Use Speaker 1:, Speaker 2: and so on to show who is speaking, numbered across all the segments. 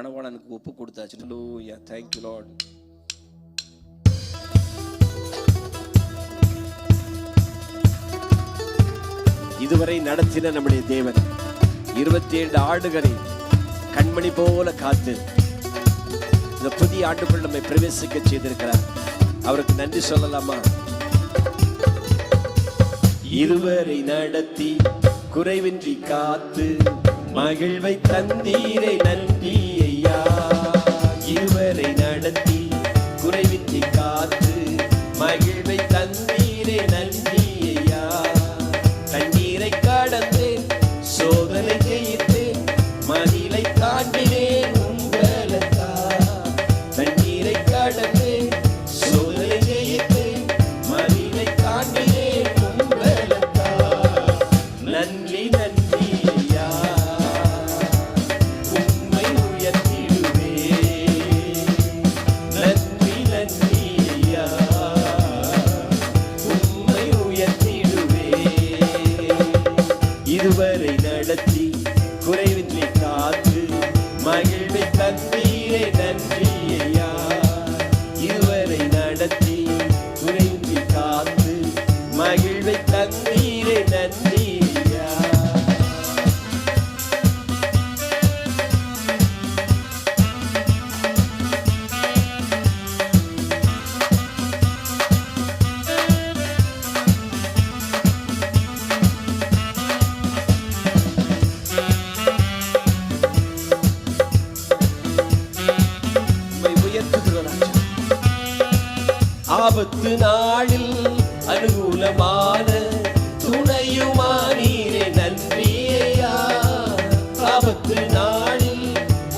Speaker 1: மனவாளனுக்கு ஒப்பு கொடுத்தாச்சு. ஹalleluya thank you இதுவரை நடத்தின நம்முடைய தேவன் இருபத்தி ஏழு ஆண்டுகளை கண்மணி போல காத்து இந்த புதிய ஆண்டுக்குள் நம்மை பிரவேசிக்க செய்திருக்கிறார். அவருக்கு நன்றி சொல்லலாமா? இருவரை நடத்தி குறைவின்றி காத்து மகிழ்வை தந்தீரை நன்றி. நன்றியே நன்றியே ஆபத்து நாளில் அனுகூலமான துணையுமானீரே நன்றி ஐயா ஆபத்து நாளில்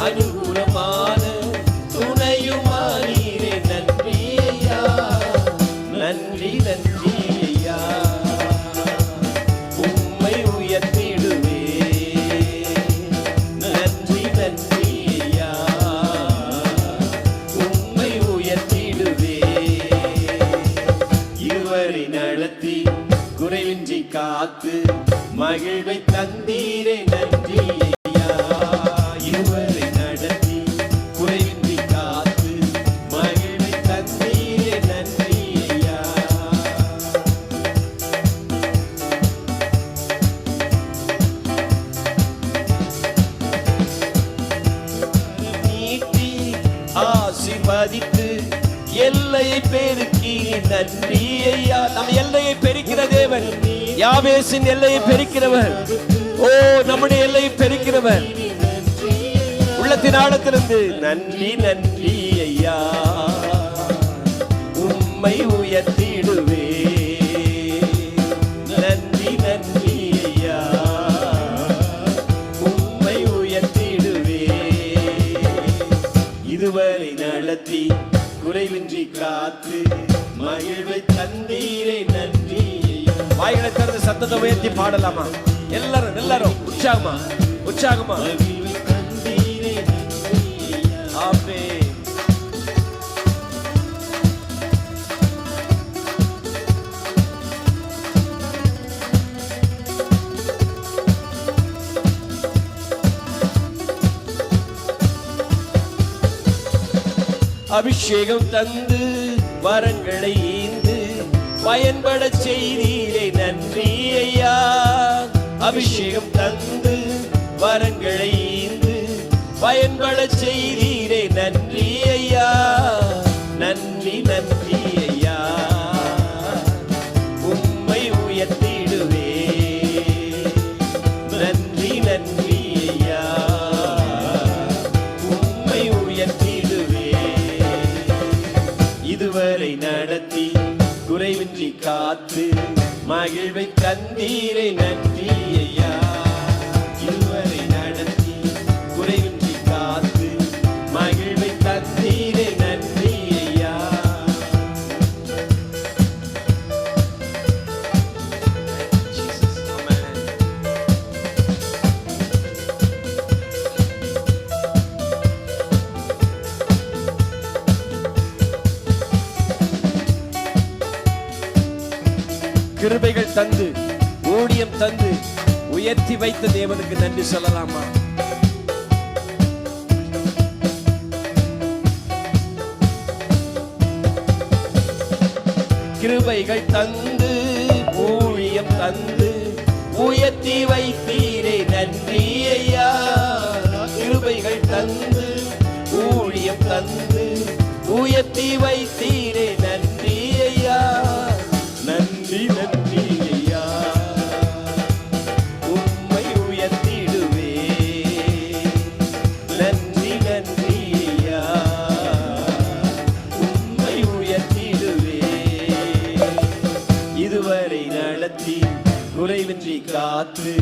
Speaker 1: அனுகூலமான துணையுமானீரே நன்றி ஐயா நன்றி நன்றி. காத்து மகிழ்வை தந்தீரே நன்றி ஐயா. நடத்தி குறைவின்றி காத்து மகிழ்வை தந்தீரே நன்றி ஐயா. நீட்டி ஆசீர்வதித்து எல்லையை பெருக்கி நன்றி ஐயா. நம் எல்லையை பெருக்கிற தேவன். யாவேசின் எல்லையை பெருக்கிறவர். ஓ நம்முடைய எல்லையை பெருக்கிறவர். உள்ளத்தின் ஆழத்திலிருந்து நன்றி நன்றி ஐயா. உம்மை உயர்த்திடுவே. நன்றி நன்றி ஐயா. உம்மை உயர்த்திடுவே. இதுவரை நடத்தி குறைவின்றி காத்து மகிழ்வை தந்தீரை நன்றி. ஐயா. வாய்களை திறந்து சத்தத்தை உயர்த்தி பாடலாமா? எல்லாரும் எல்லாரும் உற்சாகமா உற்சாகமா. மகிழ்வை அபிஷேகம் தந்து வரங்களை ஈந்து பயன்பட செய்தீரே. நன்றி ஐயா அபிஷேகம் தந்து வரங்களை ஈந்து பயன்பட செய்தீரே நன்றி ஐயா நன்றி நன்றி ஐயா உண்மை உயர்த்திடுவே நன்றி நன்றி. மகிழ்வை தந்தீரை நன்றி ஐயா இதுவரை கிருபைகள் தந்து ஊழியம் தந்து உயர்த்தி வைத்த தேவனுக்கு நன்றி சொல்லலாமா? கிருபைகள் தந்து ஊழியம் தந்து உயர்த்தி வைத்தீரே நன்றி ஐயா. கிருபைகள் தந்து ஊழியம் தந்து உயர்த்தி வைத்தீர் குறைவின்றி காத்து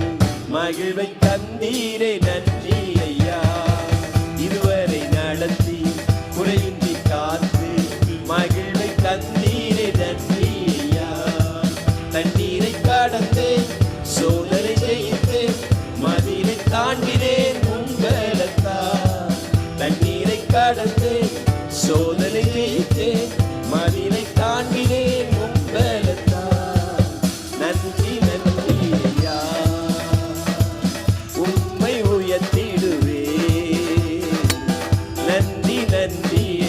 Speaker 1: மகிழ்வை தந்தீரே நன்றி ஐயா. Me.